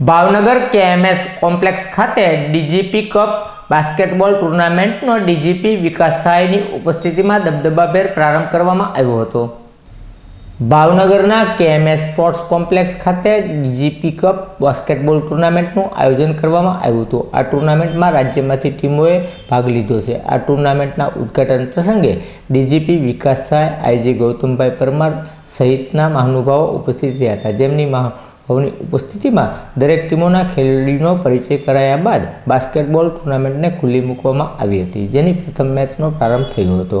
Bhavnagar KMS complex ખાતે DGP cup basketball ટુર્નામેન્ટનો DGP Vikas સહાયની ઉપસ્થિતિમાં દબદબાભેર પ્રારંભ કરવામાં આવ્યો હતો. ભાવનગરના કેએમએસ સ્પોર્ટ્સ કોમ્પ્લેક્સ ખાતે ડીજીપી કપ બાસ્કેટબોલ ટુર્નામેન્ટનું આયોજન કરવામાં આવ્યું હતું. આ ટુર્નામેન્ટમાં રાજ્યમાંથી ટીમોએ ભાગ લીધો છે. આ ટુર્નામેન્ટના ઉદ્ઘાટન પ્રસંગે ડીજીપી વિકાસ સહાય આઈજી ગૌતમભાઈ પરમાર સહિતના મહાનુભાવો ઉપસ્થિત રહ્યા હતા. જેમની મહાનુભાવોની ઉપસ્થિતિમાં દરેક ટીમોના ખેલાડીનો પરિચય કરાયા બાદ બાસ્કેટબોલ ટુર્નામેન્ટને ખુલ્લી મૂકવામાં આવી હતી, જેની પ્રથમ મેચનો પ્રારંભ થયો હતો.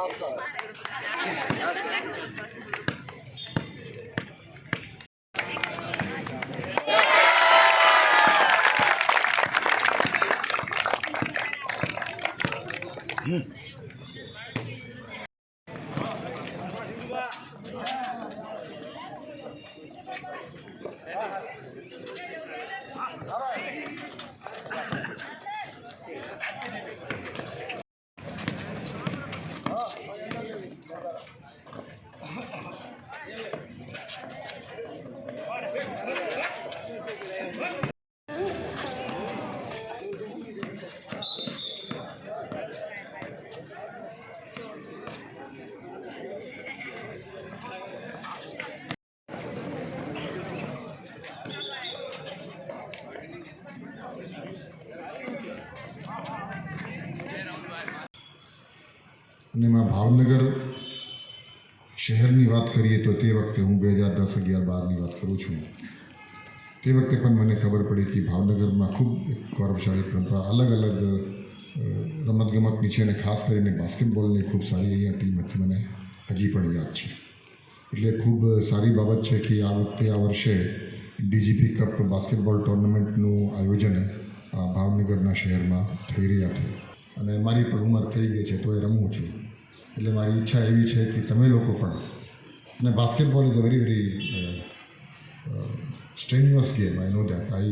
알았어. 음. અને એમાં ભાવનગર શહેરની વાત કરીએ તો તે વખતે હું બે હજાર દસ અગિયાર બારની વાત કરું છું. તે વખતે પણ મને ખબર પડી કે ભાવનગરમાં ખૂબ એક ગૌરવશાળી પરંપરા, અલગ અલગ રમતગમતની છે અને ખાસ કરીને બાસ્કેટબોલની ખૂબ સારી અહીંયા ટીમ હતી, મને હજી પણ યાદ છે. એટલે ખૂબ સારી બાબત છે કે આ વખતે આ વર્ષે ડીજીપી કપ બાસ્કેટબોલ ટુર્નામેન્ટનું આયોજન આ ભાવનગરના શહેરમાં થઈ રહ્યા છે. અને મારી પણ ઉંમર થઈ ગઈ છે તો એ રમું છું એટલે મારી ઈચ્છા એવી છે કે તમે લોકો પણ અને basketball is a very very strenuous game. I know that. I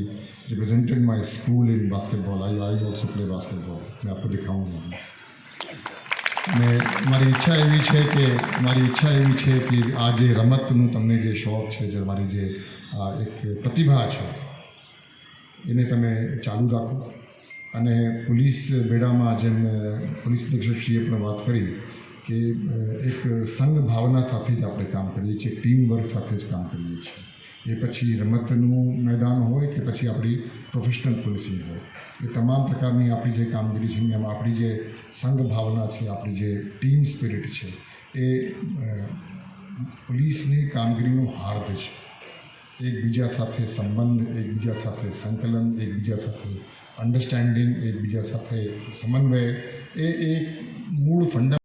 represented my school in basketball. I, I also play basketball. मैं आपको दिखाऊंगा अभी. ને મારી ઈચ્છા એવી છે કે મારી ઈચ્છા એવી છે કે આ જે રમતનું તમને જે શોખ છે જે મારી જે આ એક પ્રતિભા છે એને તમે ચાલુ રાખો અને પોલીસ બેડામાં જેમ પોલીસ અધિક્ષકશ્રીએ પણ વાત કરી કે એક સંઘ ભાવના સાથે જ આપણે કામ કરીએ છીએ, ટીમ વર્ક સાથે જ કામ કરીએ છીએ. એ પછી રમતનું મેદાન હોય કે પછી આપણી પ્રોફેશનલ પોલિસી હોય. એ તમામ પ્રકારની આપણી જે કામગીરી છે, એમાં આપણી જે સંઘ ભાવના છે, આપણી જે ટીમ સ્પિરિટ છે, એ પોલીસની કામગીરીનું હાર્દ છે. એકબીજા સાથે સંબંધ, એકબીજા સાથે સંકલન, એકબીજા સાથે અન્ડરસ્ટેન્ડિંગ એકબીજા સાથે સમન્વય એ એક મૂળ ફંડા